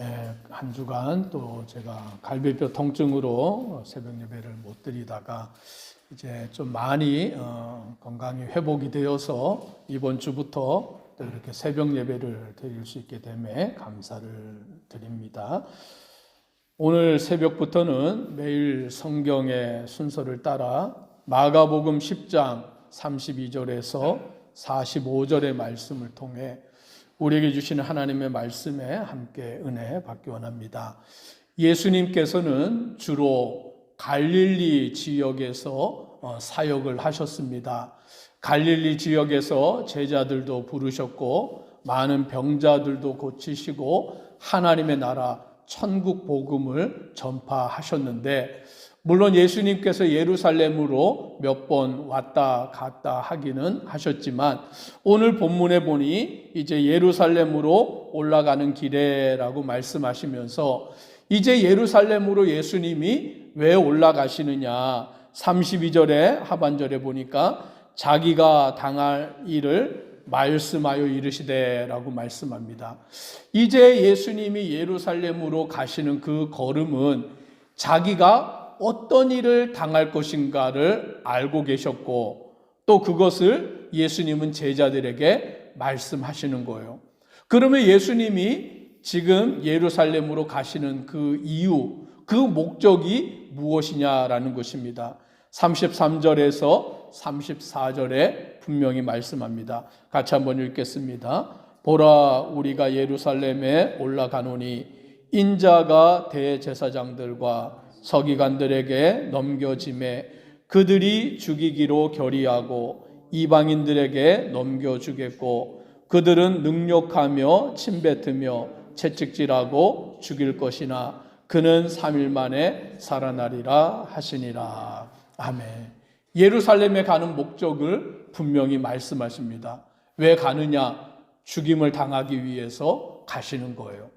예, 한 주간 또 제가 갈비뼈 통증으로 새벽 예배를 못 드리다가 이제 좀 많이 어, 건강이 회복이 되어서 이번 주부터 또 이렇게 새벽 예배를 드릴 수 있게 됨에 감사를 드립니다. 오늘 새벽부터는 매일 성경의 순서를 따라 마가복음 10장 32절에서 45절의 말씀을 통해 우리에게 주시는 하나님의 말씀에 함께 은혜 받기 원합니다. 예수님께서는 주로 갈릴리 지역에서 어, 사역을 하셨습니다. 갈릴리 지역에서 제자들도 부르셨고 많은 병자들도 고치시고 하나님의 나라 천국 복음을 전파하셨는데 물론 예수님께서 예루살렘으로 몇 번 왔다 갔다 하기는 하셨지만 오늘 본문에 보니 이제 예루살렘으로 올라가는 길에라고 말씀하시면서 이제 예루살렘으로 예수님이 왜 올라가시느냐 32절에 하반절에 보니까 자기가 당할 일을 말씀하여 이르시되라고 말씀합니다. 이제 예수님이 예루살렘으로 가시는 그 걸음은 자기가 어떤 일을 당할 것인가를 알고 계셨고 또 그것을 예수님은 제자들에게 말씀하시는 거예요. 그러면 예수님이 지금 예루살렘으로 가시는 그 이유, 그 목적이 무엇이냐라는 것입니다. 33절에서 34절에 분명히 말씀합니다. 같이 한번 읽겠습니다. 보라 우리가 예루살렘에 올라가노니 인자가 대제사장들과 서기관들에게 넘겨짐에 그들이 죽이기로 결의하고 이방인들에게 넘겨주겠고 그들은 능욕하며 침뱉으며 채찍질하고 죽일 것이나 그는 3일 만에 살아나리라 하시니라. 아멘. 예루살렘에 가는 목적을 분명히 말씀하십니다. 왜 가느냐? 죽임을 당하기 위해서 가시는 거예요.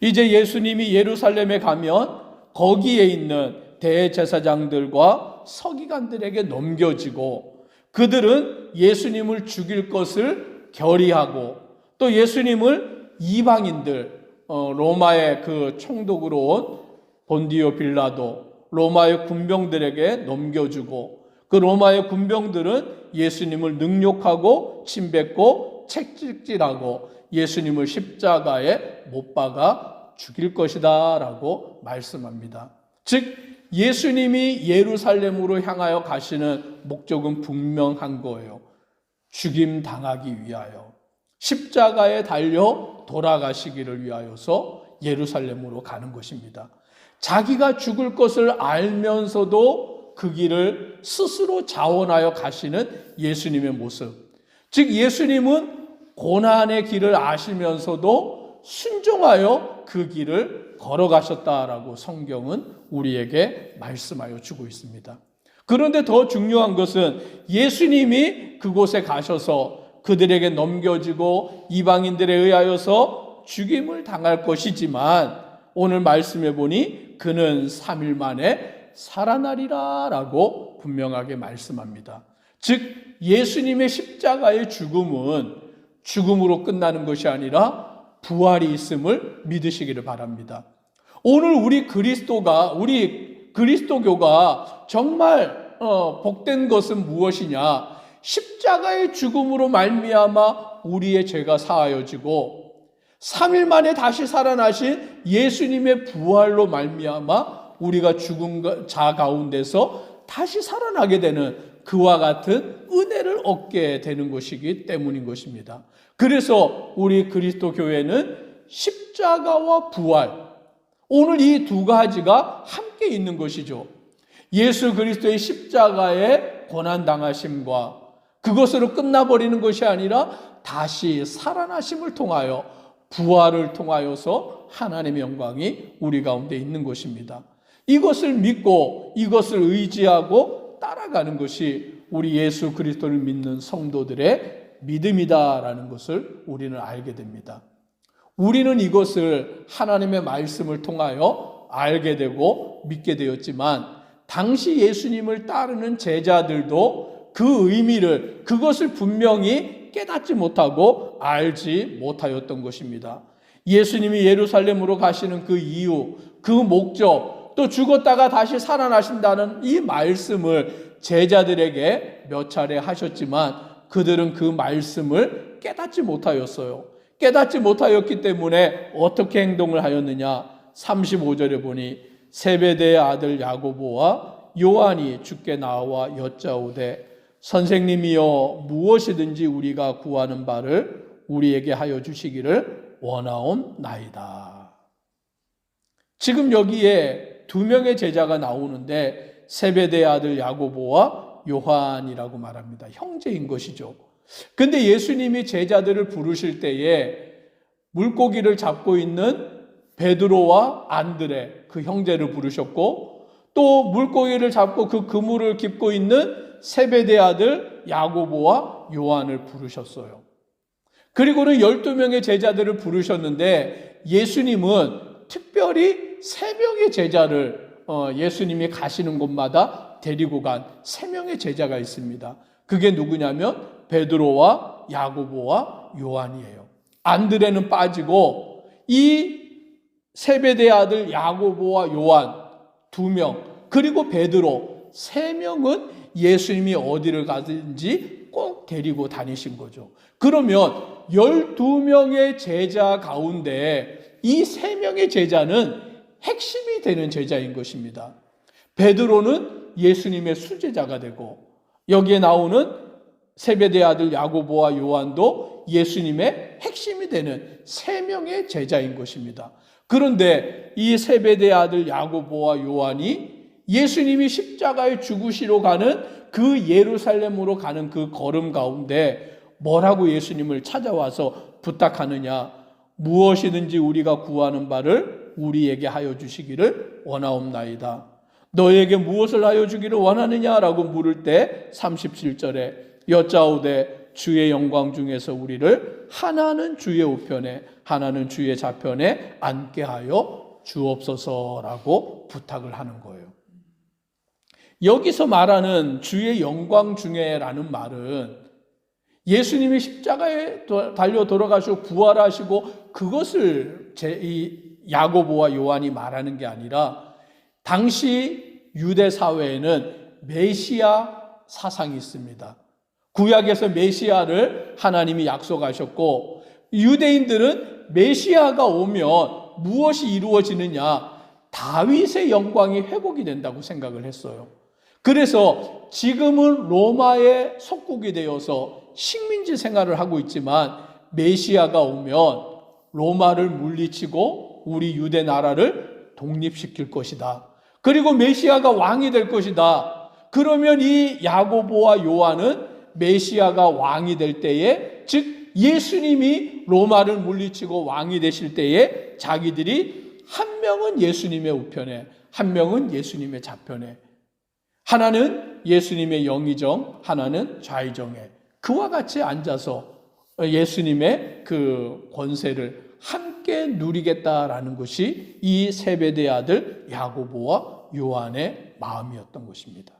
이제 예수님이 예루살렘에 가면 거기에 있는 대제사장들과 서기관들에게 넘겨지고 그들은 예수님을 죽일 것을 결의하고 또 예수님을 이방인들 어, 로마의 그 총독으로 온 본디오 빌라도 로마의 군병들에게 넘겨주고 그 로마의 군병들은 예수님을 능욕하고 침뱉고 책찍질하고 예수님을 십자가에 못 박아 죽일 것이다 라고 말씀합니다. 즉 예수님이 예루살렘으로 향하여 가시는 목적은 분명한 거예요. 죽임 당하기 위하여 십자가에 달려 돌아가시기를 위하여서 예루살렘으로 가는 것입니다. 자기가 죽을 것을 알면서도 그 길을 스스로 자원하여 가시는 예수님의 모습. 즉, 예수님은 고난의 길을 아시면서도 순종하여 그 길을 걸어가셨다라고 성경은 우리에게 말씀하여 주고 있습니다. 그런데 더 중요한 것은 예수님이 그곳에 가셔서 그들에게 넘겨지고 이방인들에 의하여서 죽임을 당할 것이지만 오늘 말씀해 보니 그는 3일 만에 살아나리라 라고 분명하게 말씀합니다. 즉, 예수님의 십자가의 죽음은 죽음으로 끝나는 것이 아니라 부활이 있음을 믿으시기를 바랍니다. 오늘 우리 그리스도가, 우리 그리스도교가 정말 어, 복된 것은 무엇이냐? 십자가의 죽음으로 말미암아 우리의 죄가 사하여지고 3일 만에 다시 살아나신 예수님의 부활로 말미암아 우리가 죽은 자 가운데서 다시 살아나게 되는 그와 같은 은혜를 얻게 되는 것이기 때문인 것입니다. 그래서 우리 그리스도 교회는 십자가와 부활 오늘 이 두 가지가 함께 있는 것이죠. 예수 그리스도의 십자가의 고난 당하심과 그것으로 끝나버리는 것이 아니라 다시 살아나심을 통하여 부활을 통하여서 하나님의 영광이 우리 가운데 있는 것입니다. 이것을 믿고 이것을 의지하고 따라가는 것이 우리 예수 그리스도를 믿는 성도들의 믿음이다라는 것을 우리는 알게 됩니다. 우리는 이것을 하나님의 말씀을 통하여 알게 되고 믿게 되었지만 당시 예수님을 따르는 제자들도 그 의미를 그것을 분명히 깨닫지 못하고 알지 못하였던 것입니다. 예수님이 예루살렘으로 가시는 그 이유, 그 목적, 또 죽었다가 다시 살아나신다는 이 말씀을 제자들에게 몇 차례 하셨지만 그들은 그 말씀을 깨닫지 못하였어요. 깨닫지 못하였기 때문에 어떻게 행동을 하였느냐? 35절에 보니 세베대의 아들 야고보와 요한이 주께 나와 여짜오되 선생님이여 무엇이든지 우리가 구하는 바를 우리에게 하여 주시기를 원하옵나이다. 지금 여기에 두 명의 제자가 나오는데 세베대 아들 야고보와 요한이라고 말합니다. 형제인 것이죠. 근데 예수님이 제자들을 부르실 때에 물고기를 잡고 있는 베드로와 안드레 그 형제를 부르셨고 또 물고기를 잡고 그 그물을 깁고 있는 세베대 아들 야고보와 요한을 부르셨어요. 그리고는 12명의 제자들을 부르셨는데 예수님은 특별히 세 명의 제자를 어, 예수님이 가시는 곳마다 데리고 간 세 명의 제자가 있습니다. 그게 누구냐면 베드로와 야고보와 요한이에요. 안드레는 빠지고 이 세베대 아들 야고보와 요한 두 명, 그리고 베드로 세 명은 예수님이 어디를 가든지 꼭 데리고 다니신 거죠. 그러면 12명의 제자 가운데 이 세 명의 제자는 핵심이 되는 제자인 것입니다. 베드로는 예수님의 수제자가 되고 여기에 나오는 세베대 아들 야고보와 요한도 예수님의 핵심이 되는 세 명의 제자인 것입니다. 그런데 이 세베대 아들 야고보와 요한이 예수님이 십자가에 죽으시러 가는 그 예루살렘으로 가는 그 걸음 가운데 뭐라고 예수님을 찾아와서 부탁하느냐? 무엇이든지 우리가 구하는 바를 우리에게 하여 주시기를 원하옵나이다. 너에게 무엇을 하여 주기를 원하느냐라고 물을 때 37절에 여짜오되 주의 영광 중에서 우리를 하나는 주의 우편에 하나는 주의 좌편에 앉게 하여 주옵소서라고 부탁을 하는 거예요. 여기서 말하는 주의 영광 중에라는 말은 예수님이 십자가에 달려 돌아가시고 부활하시고 그것을 제 이 야고보와 요한이 말하는 게 아니라 당시 유대 사회에는 메시아 사상이 있습니다. 구약에서 메시아를 하나님이 약속하셨고 유대인들은 메시아가 오면 무엇이 이루어지느냐? 다윗의 영광이 회복이 된다고 생각을 했어요. 그래서 지금은 로마의 속국이 되어서 식민지 생활을 하고 있지만 메시아가 오면 로마를 물리치고 우리 유대 나라를 독립시킬 것이다. 그리고 메시아가 왕이 될 것이다. 그러면 이 야고보와 요한은 메시아가 왕이 될 때에 즉 예수님이 로마를 물리치고 왕이 되실 때에 자기들이 한 명은 예수님의 우편에 한 명은 예수님의 좌편에 하나는 예수님의 영의정 하나는 좌의정에 그와 같이 앉아서 예수님의 그 권세를 함께 누리겠다라는 것이 이 세베대 아들 야고보와 요한의 마음이었던 것입니다.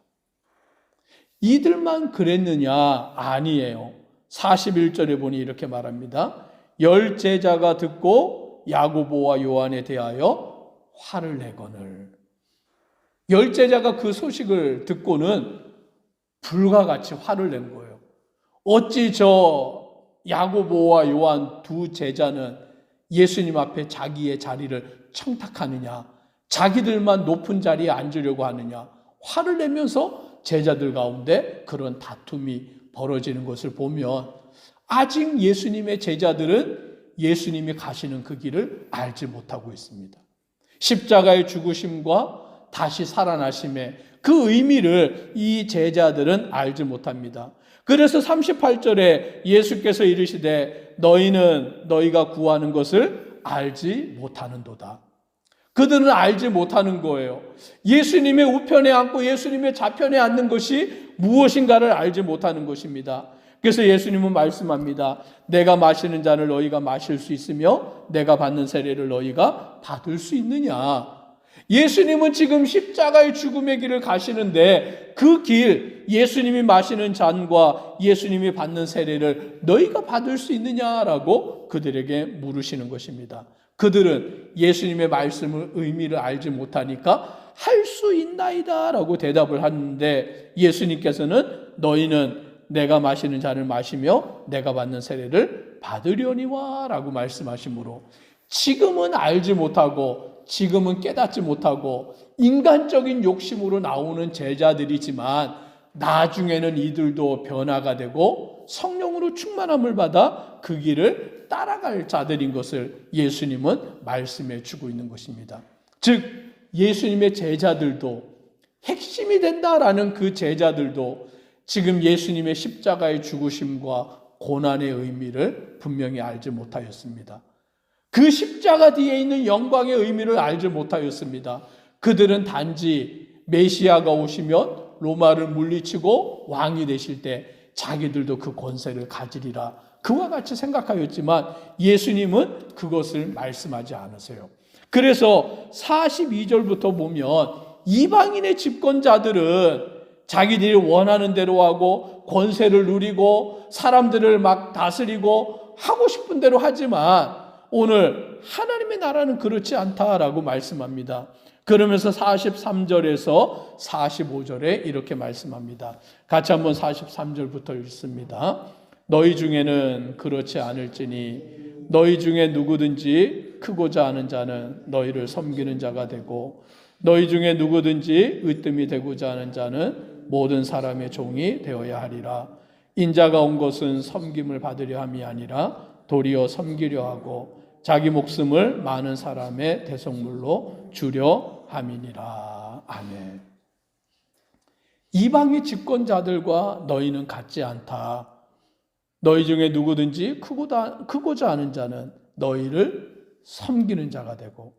이들만 그랬느냐? 아니에요. 41절에 보니 이렇게 말합니다. 열 제자가 듣고 야고보와 요한에 대하여 화를 내거늘. 열 제자가 그 소식을 듣고는 불과 같이 화를 낸 거예요. 어찌 저 야고보와 요한 두 제자는 예수님 앞에 자기의 자리를 청탁하느냐, 자기들만 높은 자리에 앉으려고 하느냐, 화를 내면서 제자들 가운데 그런 다툼이 벌어지는 것을 보면 아직 예수님의 제자들은 예수님이 가시는 그 길을 알지 못하고 있습니다. 십자가의 죽으심과 다시 살아나심의 그 의미를 이 제자들은 알지 못합니다. 그래서 38절에 예수께서 이르시되 너희는 너희가 구하는 것을 알지 못하는도다. 그들은 알지 못하는 거예요. 예수님의 우편에 앉고 예수님의 좌편에 앉는 것이 무엇인가를 알지 못하는 것입니다. 그래서 예수님은 말씀합니다. 내가 마시는 잔을 너희가 마실 수 있으며 내가 받는 세례를 너희가 받을 수 있느냐? 예수님은 지금 십자가의 죽음의 길을 가시는데 그 길, 예수님이 마시는 잔과 예수님이 받는 세례를 너희가 받을 수 있느냐라고 그들에게 물으시는 것입니다. 그들은 예수님의 말씀을 의미를 알지 못하니까 할 수 있나이다 라고 대답을 하는데 예수님께서는 너희는 내가 마시는 잔을 마시며 내가 받는 세례를 받으려니와 라고 말씀하시므로 지금은 알지 못하고 지금은 깨닫지 못하고 인간적인 욕심으로 나오는 제자들이지만 나중에는 이들도 변화가 되고 성령으로 충만함을 받아 그 길을 따라갈 자들인 것을 예수님은 말씀해 주고 있는 것입니다. 즉 예수님의 제자들도 핵심이 된다라는 그 제자들도 지금 예수님의 십자가의 죽으심과 고난의 의미를 분명히 알지 못하였습니다. 그 십자가 뒤에 있는 영광의 의미를 알지 못하였습니다. 그들은 단지 메시아가 오시면 로마를 물리치고 왕이 되실 때 자기들도 그 권세를 가지리라. 그와 같이 생각하였지만 예수님은 그것을 말씀하지 않으세요. 그래서 42절부터 보면 이방인의 집권자들은 자기들이 원하는 대로 하고 권세를 누리고 사람들을 막 다스리고 하고 싶은 대로 하지만 오늘 하나님의 나라는 그렇지 않다라고 말씀합니다. 그러면서 43절에서 45절에 이렇게 말씀합니다. 같이 한번 43절부터 읽습니다. 너희 중에는 그렇지 않을지니 너희 중에 누구든지 크고자 하는 자는 너희를 섬기는 자가 되고 너희 중에 누구든지 으뜸이 되고자 하는 자는 모든 사람의 종이 되어야 하리라. 인자가 온 것은 섬김을 받으려 함이 아니라 도리어 섬기려 하고 자기 목숨을 많은 사람의 대성물로 주려 함이니라. 아멘. 이방의 집권자들과 너희는 같지 않다. 너희 중에 누구든지 크고다, 크고자 하는 자는 너희를 섬기는 자가 되고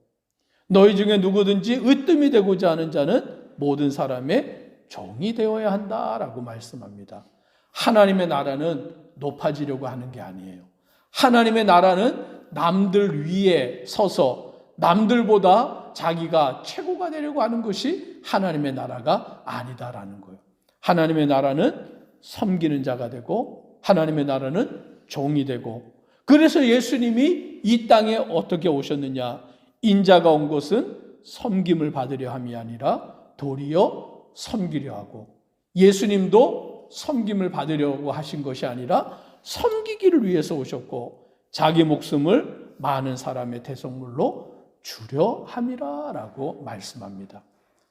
너희 중에 누구든지 으뜸이 되고자 하는 자는 모든 사람의 종이 되어야 한다라고 말씀합니다. 하나님의 나라는 높아지려고 하는 게 아니에요. 하나님의 나라는 남들 위에 서서 남들보다 자기가 최고가 되려고 하는 것이 하나님의 나라가 아니다라는 거예요. 하나님의 나라는 섬기는 자가 되고 하나님의 나라는 종이 되고 그래서 예수님이 이 땅에 어떻게 오셨느냐? 인자가 온 것은 섬김을 받으려 함이 아니라 도리어 섬기려 하고 예수님도 섬김을 받으려고 하신 것이 아니라 섬기기를 위해서 오셨고 자기 목숨을 많은 사람의 대성물로 주려 함이라라고 말씀합니다.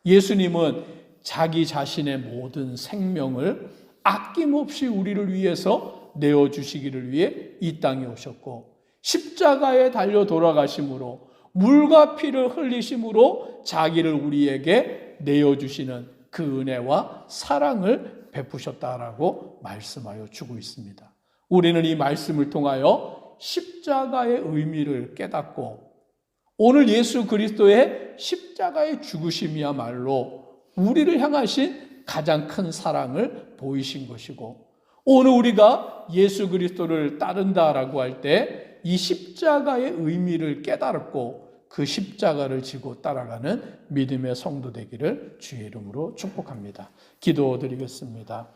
예수님은 자기 자신의 모든 생명을 아낌없이 우리를 위해서 내어 주시기를 위해 이 땅에 오셨고 십자가에 달려 돌아가심으로 물과 피를 흘리심으로 자기를 우리에게 내어 주시는 그 은혜와 사랑을 베푸셨다라고 말씀하여 주고 있습니다. 우리는 이 말씀을 통하여 십자가의 의미를 깨닫고 오늘 예수 그리스도의 십자가의 죽으심이야말로 우리를 향하신 가장 큰 사랑을 보이신 것이고 오늘 우리가 예수 그리스도를 따른다라고 할 때 이 십자가의 의미를 깨달았고 그 십자가를 지고 따라가는 믿음의 성도 되기를 주의 이름으로 축복합니다. 기도드리겠습니다.